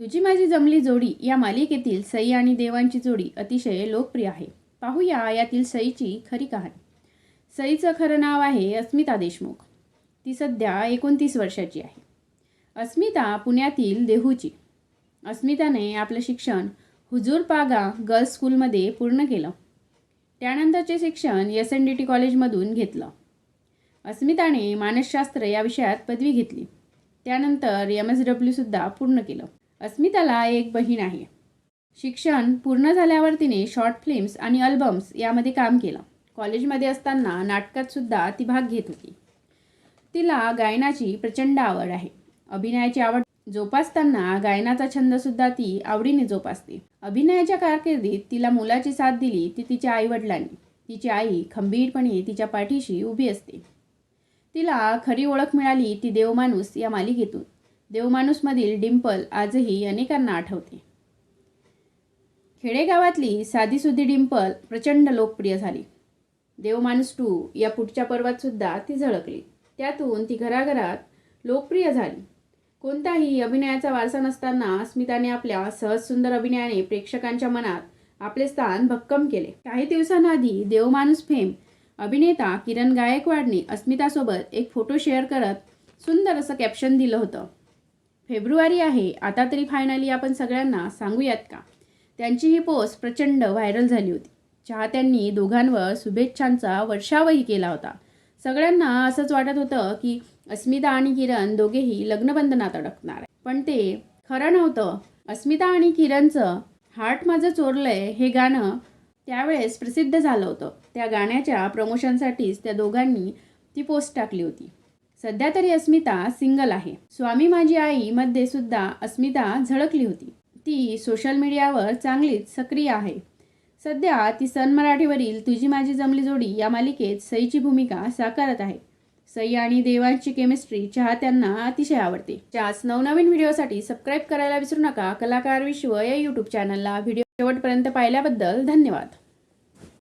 तुझी माझी जमली जोडी या मालिकेतील सई आणि देवांची जोडी अतिशय लोकप्रिय आहे. पाहूया यातील सईची खरी कहाणी. सईचं खरं नाव आहे अस्मिता देशमुख. ती सध्या एकोणतीस वर्षाची आहे. अस्मिता पुण्यातील देहूची. अस्मिताने आपलं शिक्षण हुजूर पागा गर्ल्स स्कूलमध्ये पूर्ण केलं. त्यानंतरचे शिक्षण एस एन डी टी कॉलेजमधून घेतलं. अस्मिताने मानसशास्त्र या विषयात पदवी घेतली. त्यानंतर एम एस डब्ल्यूसुद्धा पूर्ण केलं. अस्मिताला एक बहीण आहे. शिक्षण पूर्ण झाल्यावर तिने शॉर्ट फिल्म्स आणि अल्बम्स यामध्ये काम केलं. कॉलेजमध्ये असताना नाटकातसुद्धा ती भाग घेत होती. तिला गायनाची प्रचंड आवड आहे. अभिनयाची आवड जोपासताना गायनाचा छंदसुद्धा ती आवडीने जोपासते. अभिनयाच्या कारकिर्दीत तिला मुलाची साथ दिली ती तिच्या आईवडिलांनी. तिची आई खंबीरपणे तिच्या पाठीशी उभी असते. तिला खरी ओळख मिळाली ती देवमाणूस या मालिकेतून. देवमाणूसमधील डिंपल आजही अनेकांना आठवते. खेडेगावातली साधीसुधी डिंपल प्रचंड लोकप्रिय झाली. देवमाणूस टू या पुढच्या पर्वात सुद्धा ती झळकली. त्यातून ती घराघरात लोकप्रिय झाली. कोणताही अभिनयाचा वारसा नसताना अस्मिताने आपल्या सहज सुंदर अभिनयाने प्रेक्षकांच्या मनात आपले स्थान भक्कम केले. काही दिवसांआधी देवमाणूस फेम अभिनेता किरण गायकवाडने अस्मितासोबत एक फोटो शेअर करत सुंदर असं कॅप्शन दिलं होतं. फेब्रुवारी आहे. आता तरी फायनली आपण सगळ्यांना सांगूयात का? त्यांची ही पोस्ट प्रचंड व्हायरल झाली होती. चाहत्यांनी दोघांवर शुभेच्छांचा वर्षावही केला होता. सगळ्यांना असंच वाटत होतं की अस्मिता आणि किरण दोघेही लग्नबंधनात अडकणार पण ते खरं नव्हतं. अस्मिता आणि किरणचं हार्ट माझं चोरलंय हे गाणं त्यावेळेस प्रसिद्ध झालं होतं. त्या गाण्याच्या प्रमोशनसाठीच त्या दोघांनी ती पोस्ट टाकली होती. सध्या तरी अस्मिता सिंगल आहे. स्वामी माझी आई मध्ये सुद्धा अस्मिता झळकली होती. ती सोशल मीडियावर चांगलीच सक्रिय आहे. सध्या ती सन मराठीवरील तुझी माझी जमली जोडी या मालिकेत सईची भूमिका साकारत आहे. सई आणि देवांची केमिस्ट्री चाहत्यांना अतिशय आवडते. त्याच नवनवीन व्हिडिओसाठी सबस्क्राईब करायला विसरू नका. कलाकार विश्व या यूट्यूब चॅनलला व्हिडिओ शेवटपर्यंत पाहिल्याबद्दल धन्यवाद.